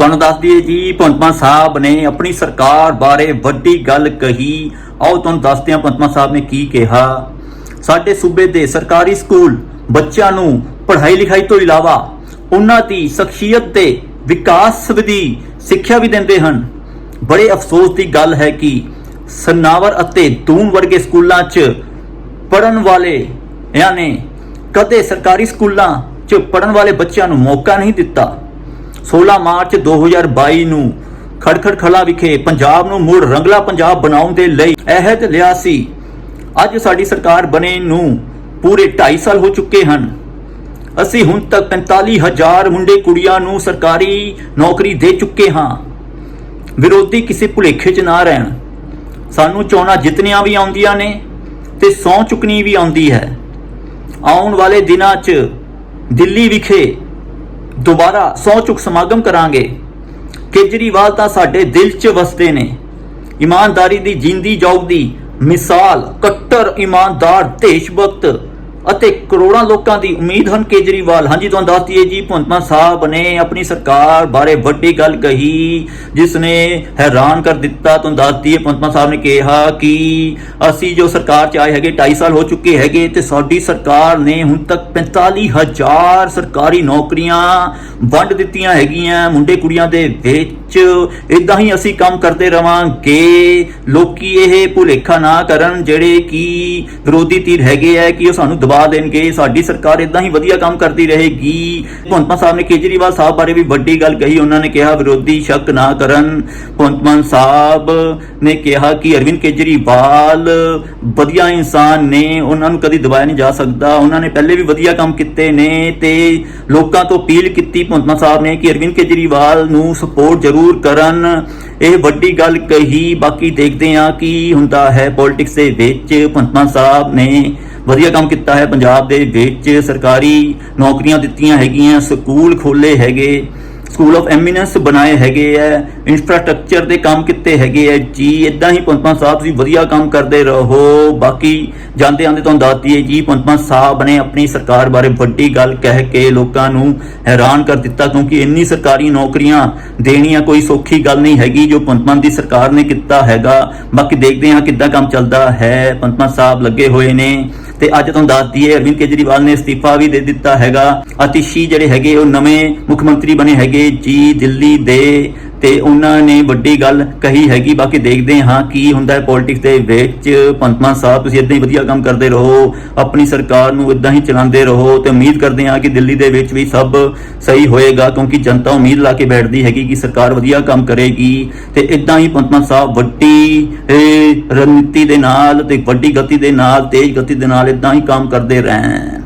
ਤੁਹਾਨੂੰ ਦੱਸ ਦਈਏ ਜੀ, ਭਗਵੰਤ ਸਾਹਿਬ ਨੇ ਆਪਣੀ ਸਰਕਾਰ ਬਾਰੇ ਵੱਡੀ ਗੱਲ ਕਹੀ। ਆਓ ਤੁਹਾਨੂੰ ਦੱਸਦੇ ਹਾਂ ਭਗਵੰਤ ਸਾਹਿਬ ਨੇ ਕੀ ਕਿਹਾ। ਸਾਡੇ ਸੂਬੇ ਦੇ ਸਰਕਾਰੀ ਸਕੂਲ ਬੱਚਿਆਂ ਨੂੰ ਪੜ੍ਹਾਈ ਲਿਖਾਈ ਤੋਂ ਇਲਾਵਾ ਉਹਨਾਂ ਦੀ ਸ਼ਖਸੀਅਤ ਤੇ ਵਿਕਾਸ ਸੰਬੰਧੀ ਸਿੱਖਿਆ ਵੀ ਦਿੰਦੇ ਹਨ। ਬੜੇ ਅਫਸੋਸ ਦੀ ਗੱਲ ਹੈ ਕਿ ਸਨਾਵਰ ਅਤੇ ਦੂਨ ਵਰਗੇ ਸਕੂਲਾਂ 'ਚ ਪੜਨ ਵਾਲੇ, ਯਾਨੀ ਕਦੇ ਸਰਕਾਰੀ ਸਕੂਲਾਂ 'ਚ ਪੜਨ ਵਾਲੇ ਬੱਚਿਆਂ ਨੂੰ ਮੌਕਾ ਨਹੀਂ ਦਿੱਤਾ। 16 ਮਾਰਚ 2022 ਨੂੰ ਖੜਖੜ ਖਲਾ ਵਿਖੇ ਪੰਜਾਬ ਨੂੰ ਮੁੜ ਰੰਗਲਾ ਪੰਜਾਬ ਬਣਾਉਣ ਦੇ ਲਈ ਅਹਿਦ ਲਿਆ ਸੀ। ਅੱਜ ਸਾਡੀ ਸਰਕਾਰ ਬਣੇ ਨੂੰ ਪੂਰੇ 2.5 ਸਾਲ ਹੋ ਚੁੱਕੇ ਹਨ। ਅਸੀਂ ਹੁਣ ਤੱਕ 45000 ਮੁੰਡੇ ਕੁੜੀਆਂ ਨੂੰ ਸਰਕਾਰੀ ਨੌਕਰੀ ਦੇ ਚੁੱਕੇ ਹਾਂ। ਵਿਰੋਧੀ ਕਿਸੇ ਭੁਲੇਖੇ 'ਚ ਨਾ ਰਹਿਣ। ਸਾਨੂੰ ਚੋਣਾਂ ਜਿੱਤਣੀਆਂ ਵੀ ਆਉਂਦੀਆਂ ਨੇ ਤੇ ਸੌ ਚੁੱਕਣੀ ਵੀ ਆਉਂਦੀ ਹੈ। ਆਉਣ ਵਾਲੇ ਦਿਨਾਂ 'ਚ ਦਿੱਲੀ ਵਿਖੇ ਦੁਬਾਰਾ ਸੌ ਚੁੱਕ ਸਮਾਗਮ ਕਰਾਂਗੇ। ਕੇਜਰੀਵਾਲ ਤਾਂ ਸਾਡੇ ਦਿਲ 'ਚ ਵਸਦੇ ਨੇ। ਇਮਾਨਦਾਰੀ ਦੀ ਜਿੰਦੀ ਜਾਗਦੀ ਮਿਸਾਲ ਕੱਟਰ ਇਮਾਨਦਾਰ ਦੇਸ਼ ਭਗਤ ਅਤੇ ਕਰੋੜਾਂ ਲੋਕਾਂ ਦੀ ਉਮੀਦ ਹਨ ਕੇਜਰੀਵਾਲ। ਹਾਂਜੀ, ਤੁਹਾਨੂੰ ਦੱਸ ਦਈਏ ਜੀ, ਭਗਵੰਤ ਮਾਨ ਸਾਹਿਬ ਨੇ ਆਪਣੀ ਸਰਕਾਰ ਬਾਰੇ ਵੱਡੀ ਗੱਲ ਕਹੀ, ਜਿਸ ਨੇ ਹੈਰਾਨ ਕਰ ਦਿੱਤਾ। ਤੁਹਾਨੂੰ ਦੱਸ ਦਈਏ, ਭਗਵੰਤ ਸਾਹਿਬ ਨੇ ਕਿਹਾ ਕਿ ਅਸੀਂ ਜੋ ਸਰਕਾਰ ਚ ਆਏ ਹੈਗੇ 2.5 ਸਾਲ ਹੋ ਚੁੱਕੇ ਹੈਗੇ, ਤੇ ਸਾਡੀ ਸਰਕਾਰ ਨੇ ਹੁਣ ਤੱਕ 45000 ਸਰਕਾਰੀ ਨੌਕਰੀਆਂ ਵੰਡ ਦਿੱਤੀਆਂ ਹੈਗੀਆਂ, ਮੁੰਡੇ ਕੁੜੀਆਂ ਦੇ ਵਿੱਚ। ਇਦਾਂ ਹੀ ਅਸੀਂ ਕੰਮ ਕਰਦੇ ਰਵਾਂਗੇ। ਲੋਕੀ ਇਹ ਭੁਲੇਖਾ ਨਾ ਕਰਨ ਜਿਹੜੇ ਕਿ ਵਿਰੋਧੀ ਧਿਰ ਹੈਗੇ ਆ, ਕਿ ਉਹ ਸਾਨੂੰ ਦਬਾ ਦੇਣਗੇ। ਸਾਡੀ ਸਰਕਾਰ ਇਦਾਂ ਹੀ ਵਧੀਆ ਕੰਮ ਕਰਦੀ ਰਹੇਗੀ। ਭਗਵੰਤ ਸਾਹਿਬ ਨੇ ਕੇਜਰੀਵਾਲ ਸਾਹਿਬ ਬਾਰੇ ਵੀ ਵੱਡੀ ਗੱਲ ਕਹੀ। ਉਹਨਾਂ ਨੇ ਕਿਹਾ, ਵਿਰੋਧੀ ਸ਼ੱਕ ਨਾ ਕਰਨ। ਭਗਵੰਤ ਸਾਹਿਬ ਨੇ ਕਿਹਾ ਕਿ ਅਰਵਿੰਦ ਕੇਜਰੀਵਾਲ ਵਧੀਆ ਇਨਸਾਨ ਨੇ। ਉਹਨਾਂ ਨੂੰ ਕਦੀ ਦਬਾਇਆ ਨਹੀਂ ਜਾ ਸਕਦਾ। ਉਹਨਾਂ ਨੇ ਪਹਿਲੇ ਵੀ ਵਧੀਆ ਕੰਮ ਕੀਤੇ ਨੇ ਤੇ ਲੋਕਾਂ ਤੋਂ ਅਪੀਲ ਕੀਤੀ ਭਗਵੰਤ ਸਾਹਿਬ ਨੇ ਕਿ ਅਰਵਿੰਦ ਕੇਜਰੀਵਾਲ ਨੂੰ ਸਪੋਰਟ ਜ਼ਰੂਰ ਕਰਨ। ਇਹ ਵੱਡੀ ਗੱਲ ਕਹੀ। ਬਾਕੀ ਦੇਖਦੇ ਹਾਂ ਕੀ ਹੁੰਦਾ ਹੈ ਪੋਲਿਟਿਕਸ ਦੇ ਵਿੱਚ। ਭਗਵੰਤ ਸਾਹਿਬ ਨੇ ਵਧੀਆ ਕੰਮ ਕੀਤਾ ਹੈ। ਪੰਜਾਬ ਦੇ ਵਿੱਚ ਸਰਕਾਰੀ ਨੌਕਰੀਆਂ ਦਿੱਤੀਆਂ ਹੈਗੀਆਂ, ਸਕੂਲ ਖੋਲੇ ਹੈਗੇ ਸਕੂਲ ਆਫ ਐਮੀਨੈਂਸ ਬਣਾਏ ਹੈਗੇ ਐ ਇਨਫਰਾਸਟ੍ਰਕਚਰ ਦੇ ਕੰਮ ਕੀਤੇ ਹੈਗੇ ਐ ਜੀ ਇਦਾਂ ਹੀ ਪੰਪਾਂ ਸਾਹਿਬ ਤੁਸੀਂ ਵਧੀਆ ਕੰਮ ਕਰਦੇ ਰਹੋ। ਬਾਕੀ ਜਾਂਦੇ ਆਂਦੇ ਤੁਹਾਨੂੰ ਦੱਸ ਦਈਏ ਜੀ ਪੰਪਾਂ ਸਾਹਿਬ ਨੇ ਆਪਣੀ ਸਰਕਾਰ ਬਾਰੇ ਵੱਡੀ ਗੱਲ ਕਹਿ ਕੇ ਲੋਕਾਂ ਨੂੰ ਹੈਰਾਨ ਕਰ ਦਿੱਤਾ, ਕਿਉਂਕਿ ਇੰਨੀ ਸਰਕਾਰੀ ਨੌਕਰੀਆਂ ਦੇਣੀਆਂ ਕੋਈ ਸੌਖੀ ਗੱਲ ਨਹੀਂ ਹੈਗੀ ਜੋ ਪੰਪਾਂ ਦੀ ਸਰਕਾਰ ਨੇ ਕੀਤਾ ਹੈਗਾ। ਬਾਕੀ ਦੇਖਦੇ ਹਾਂ ਕਿੱਦਾਂ ਕੰਮ ਚੱਲਦਾ ਹੈ। ਪੰਪਾਂ ਸਾਹਿਬ ਲੱਗੇ ਹੋਏ ਨੇ। ਤੇ ਅੱਜ ਤੁਹਾਨੂੰ ਦੱਸ ਦਈਏ, ਅਰਵਿੰਦ ਕੇਜਰੀਵਾਲ ਨੇ ਅਸਤੀਫਾ ਵੀ ਦੇ ਦਿੱਤਾ ਹੈਗਾ। ਅਤਿਸ਼ੀ ਜਿਹੜੇ ਹੈਗੇ, ਉਹ ਨਵੇਂ ਮੁੱਖ ਮੰਤਰੀ ਬਣੇ ਹੈਗੇ, ਜੀ ਦਿੱਲੀ ਦੇ ਤੇ ਉਹਨਾਂ ਨੇ ਵੱਡੀ ਗੱਲ ਕਹੀ ਹੈਗੀ, ਬਾਕੀ ਦੇਖਦੇ ਹਾਂ ਕੀ ਹੁੰਦਾ ਹੈ ਪੋਲਿਟਿਕਸ ਦੇ ਵਿੱਚ। ਪੰਤਮਾਨ ਸਾਹਿਬ, ਤੁਸੀਂ ਇਦਾਂ ਹੀ ਵਧੀਆ ਕੰਮ ਕਰਦੇ ਰਹੋ, ਆਪਣੀ ਸਰਕਾਰ ਨੂੰ ਇਦਾਂ ਹੀ ਚਲਾਉਂਦੇ ਰਹੋ ਤੇ ਉਮੀਦ ਕਰਦੇ ਹਾਂ ਕਿ ਦਿੱਲੀ ਦੇ ਵਿੱਚ ਵੀ ਸਭ ਸਹੀ ਹੋਏਗਾ, ਕਿਉਂਕਿ ਜਨਤਾ ਉਮੀਦ ਲਾ ਕੇ ਬੈਠਦੀ ਹੈਗੀ ਕਿ ਸਰਕਾਰ ਵਧੀਆ ਕੰਮ ਕਰੇਗੀ। ਤੇ ਇਦਾਂ ਹੀ ਪੰਤਮਾਨ ਸਾਹਿਬ ਵੱਡੀ ਰਣਨੀਤੀ ਦੇ ਨਾਲ ਤੇ ਵੱਡੀ ਗਤੀ ਦੇ ਨਾਲ, ਤੇਜ਼ ਗਤੀ ਦੇ ਨਾਲ ਇਦਾਂ ਹੀ ਕੰਮ ਕਰਦੇ ਰਹਿਣ।